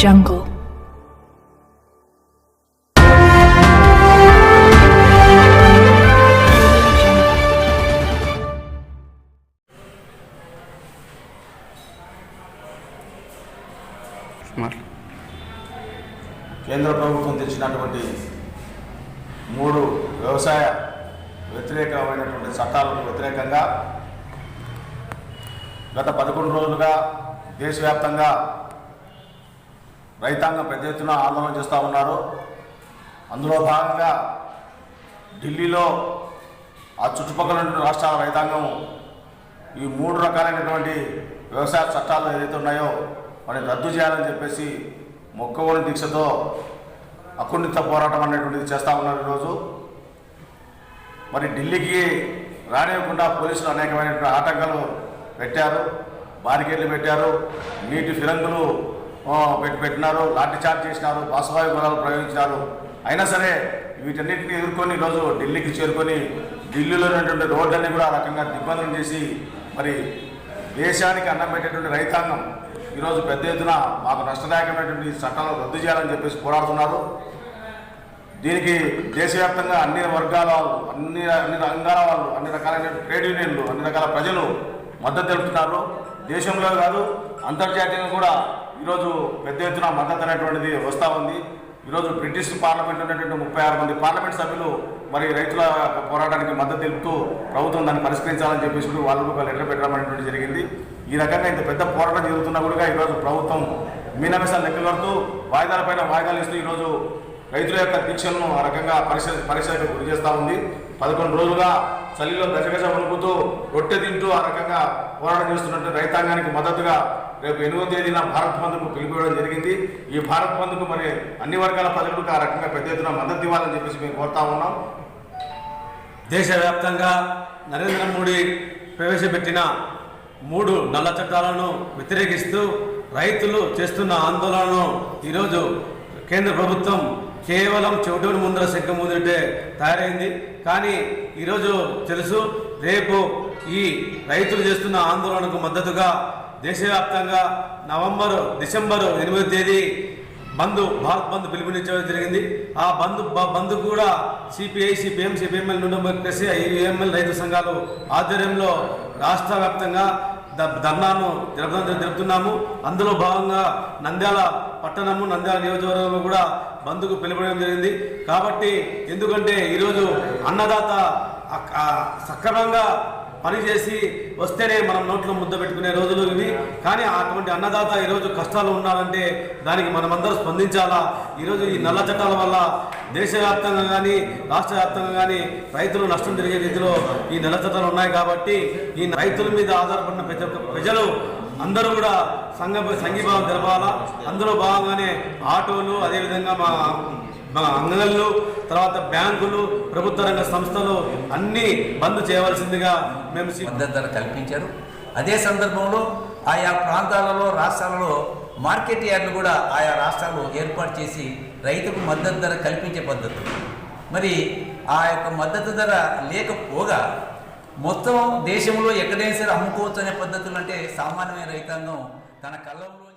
jungle. కేంద్ర ప్రభుత్వం తెచ్చినటువంటి మూడు వ్యవసాయ వ్యతిరేకమైనటువంటి చట్టాలకు వ్యతిరేకంగా గత పదకొండు రోజులుగా దేశవ్యాప్తంగా రైతాంగం పెద్ద ఎత్తున ఆందోళన చేస్తూ ఉన్నారు. అందులో భాగంగా ఢిల్లీలో ఆ చుట్టుపక్కల రాష్ట్రాల రైతాంగం ఈ మూడు రకాలైనటువంటి వ్యవసాయ చట్టాలు ఏదైతే ఉన్నాయో వాటిని రద్దు చేయాలని చెప్పేసి మొక్కవోని దీక్షతో అకుండిత పోరాటం అనేటువంటిది చేస్తూ ఉన్నారు ఈరోజు. మరి ఢిల్లీకి రానివ్వకుండా పోలీసులు అనేకమైనటువంటి ఆటంకాలు పెట్టారు బారికేడ్లు పెట్టారు నీటి ఫిరంగులు పెట్టినారు లాఠీ చార్జ్ చేసినారు బాసవాయు బలాలు ప్రయోగించినారు. అయినా సరే వీటన్నిటిని ఎదుర్కొని ఈరోజు ఢిల్లీకి చేరుకొని ఢిల్లీలో ఉన్నటువంటి రోడ్లన్నీ కూడా ఆ రకంగా దిగ్బంధనం చేసి మరి దేశానికి అన్నం పెట్టేటువంటి రైతాంగం ఈరోజు పెద్ద ఎత్తున మాకు నష్టదాయకమైనటువంటి చట్టాలు రద్దు చేయాలని చెప్పేసి పోరాడుతున్నారు. దీనికి దేశవ్యాప్తంగా అన్ని వర్గాల వాళ్ళు అన్ని అన్ని రంగాల వాళ్ళు అన్ని రకాలైన ట్రేడ్ యూనియన్లు అన్ని రకాల ప్రజలు మద్దతు తెలుపుతున్నారు. దేశంలో కాదు అంతర్జాతీయంగా కూడా ఈరోజు పెద్ద ఎత్తున మద్దతు అనేటువంటిది వస్తూ ఉంది. ఈరోజు బ్రిటిష్ పార్లమెంట్ ఉన్నటువంటి ముప్పై ఆరు మంది పార్లమెంట్ సభ్యులు మరి రైతుల పోరాటానికి మద్దతు తెలుపుతూ ప్రభుత్వం దాన్ని పరిష్కరించాలని చెప్పేసి వాళ్ళు ఒక లెటర్ పెట్టడం అనేటువంటి జరిగింది. ఈ రకంగా ఇంత పెద్ద పోరాటం జరుగుతున్నా కూడా ఈరోజు ప్రభుత్వం మీనమేసాలు లెక్క కడుతూ వాయిదాల పైన వాయిదాలు ఇస్తూ ఈరోజు రైతుల యొక్క దీక్షలను ఆ రకంగా పరిశీలి పరిశీలనకు గురి చేస్తూ ఉంది. పదకొండు రోజులుగా చలిలో గజగజ వణుకుతూ రొట్టె తింటూ ఆ రకంగా పోరాటం చేస్తున్నట్టు రైతాంగానికి మద్దతుగా రేపు ఎనిమిదో తేదీన భారత్ బంద్కు పిలిపివ్వడం జరిగింది. ఈ భారత్ బంద్కు మరి అన్ని వర్గాల ప్రజలకు ఆ రకంగా పెద్ద ఎత్తున మద్దతు ఇవ్వాలని చెప్పేసి మేము కోరుతా ఉన్నాం. దేశవ్యాప్తంగా నరేంద్ర మోడీ ప్రవేశపెట్టిన మూడు నల్ల చట్టాలను వ్యతిరేకిస్తూ రైతులు చేస్తున్న ఆందోళనను ఈరోజు కేంద్ర ప్రభుత్వం కేవలం చెవిటూరు ముందర శంఖం ముందుంటే తయారైంది. కానీ ఈరోజు తెలుసు రేపు ఈ రైతులు చేస్తున్న ఆందోళనకు మద్దతుగా దేశవ్యాప్తంగా నవంబరు డిసెంబరు ఎనిమిదో తేదీ బంద్ భారత్ బంద్ పిలుపునిచ్చడం జరిగింది. ఆ బంద్ బంధు బంద్ కూడా సిపిఐ సిపిఎం సిపిఎంఎల్ నుండి ఐఎంఎల్ రైతు సంఘాలు ఆధ్వర్యంలో రాష్ట్ర వ్యాప్తంగా ధర్నాను జరపడం జరుపుతున్నాము. అందులో భాగంగా నంద్యాల పట్టణము నంద్యాల నియోజకవర్గంలో కూడా బంద్కు పిలుపడం జరిగింది. కాబట్టి ఎందుకంటే ఈరోజు అన్నదాత సక్రమంగా పని చేసి పనిచేసి వస్తేనే మనం నోట్లో ముద్ద పెట్టుకునే రోజులు ఇవి. కానీ అటువంటి అన్నదాత ఈరోజు కష్టాలు ఉండాలంటే దానికి మనమందరం స్పందించాలా? ఈరోజు ఈ నల్ల చట్టాల వల్ల దేశవ్యాప్తంగా కానీ రాష్ట్ర వ్యాప్తంగా కానీ రైతులు నష్టం జరిగే రీతిలో ఈ నల్ల చట్టాలు ఉన్నాయి కాబట్టి ఈ రైతుల మీద ఆధారపడిన ప్రతి ఒక్క ప్రజలు అందరూ కూడా సంఘ సంఘీభావం జరపాలా. అందులో భాగంగానే ఆటోలు అదేవిధంగా మా మా అంగళ్ళు తర్వాత బ్యాంకులు ప్రభుత్వ రంగ సంస్థలు అన్నీ బంద్ చేయవలసిందిగా మేము మద్దతు ధర కల్పించారు. అదే సందర్భంలో ఆయా ప్రాంతాలలో రాష్ట్రాలలో మార్కెట్ యార్డులు కూడా ఆయా రాష్ట్రాలు ఏర్పాటు చేసి రైతుకు మద్దతు ధర కల్పించే పద్ధతి. మరి ఆ యొక్క మద్దతు ధర లేకపోగా మొత్తం దేశంలో ఎక్కడైనా సరే అమ్ముకోవచ్చు అనే పద్ధతులు అంటే సామాన్యమైన రైతాంగం తన కళ్ళంలో